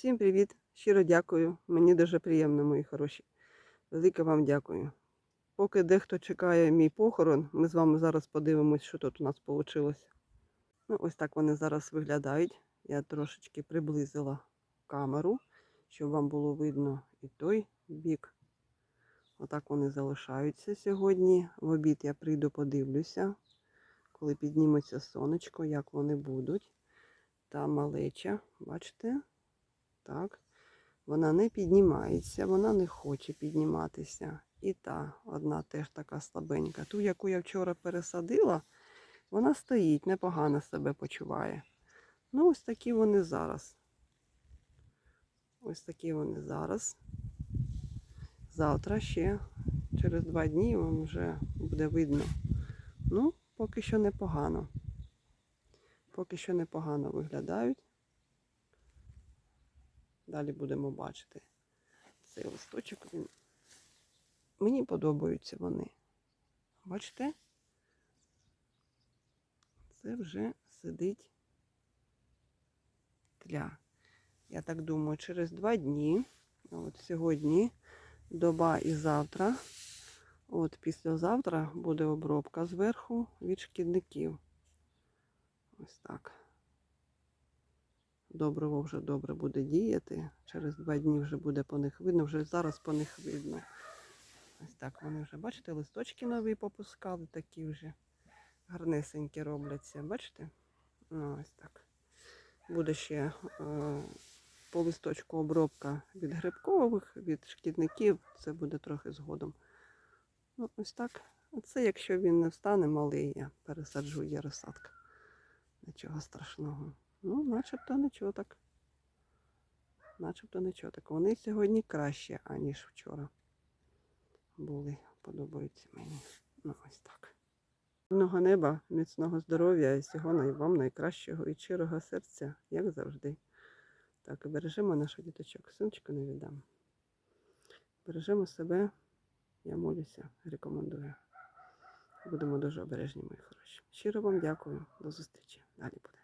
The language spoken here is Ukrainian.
Всім привіт! Щиро дякую. Мені дуже приємно, мої хороші. Велике вам дякую. Поки дехто чекає мій похорон, ми з вами зараз подивимось, що тут у нас вийшло. Ну, ось так вони зараз виглядають. Я трошечки приблизила камеру, щоб вам було видно і той бік. Отак вони залишаються сьогодні. В обід я прийду, подивлюся, коли підніметься сонечко, як вони будуть. Та малеча, бачите? Так. Вона не піднімається, вона не хоче підніматися. І та одна теж така слабенька. Ту, яку я вчора пересадила, вона стоїть, непогано себе почуває. Ну, ось такі вони зараз. Ось такі вони зараз. Завтра ще, через два дні, вам вже буде видно. Ну, поки що непогано. Поки що непогано виглядають. Далі будемо бачити цей листочок. Він... Мені подобаються вони. Бачите? Це вже сидить тля. Я так думаю, через два дні, от сьогодні доба і завтра, от післязавтра буде обробка зверху від шкідників. Ось так. Добриво вже добре буде діяти. Через два дні вже буде по них видно, вже зараз по них видно. Ось так вони вже, бачите, листочки нові попускали, такі вже гарнесенькі робляться. Бачите? Ну, ось так. Буде ще е, по листочку обробка від грибкових, від шкідників. Це буде трохи згодом. Ну, ось так. Оце, якщо він не встане малий, я пересаджу, є розсадка. Нічого страшного. Ну, начебто нічого так. Начебто нічого так. Вони сьогодні краще, аніж вчора були. Подобаються мені. Ну, ось так. Мирного неба, міцного здоров'я і всього най- вам найкращого і щирого серця, як завжди. Так, і бережемо наших діточок. Синочку не віддам. Бережемо себе. Я молюся, рекомендую. Будемо дуже обережні, мої хороші. Щиро вам дякую. До зустрічі. Далі буде.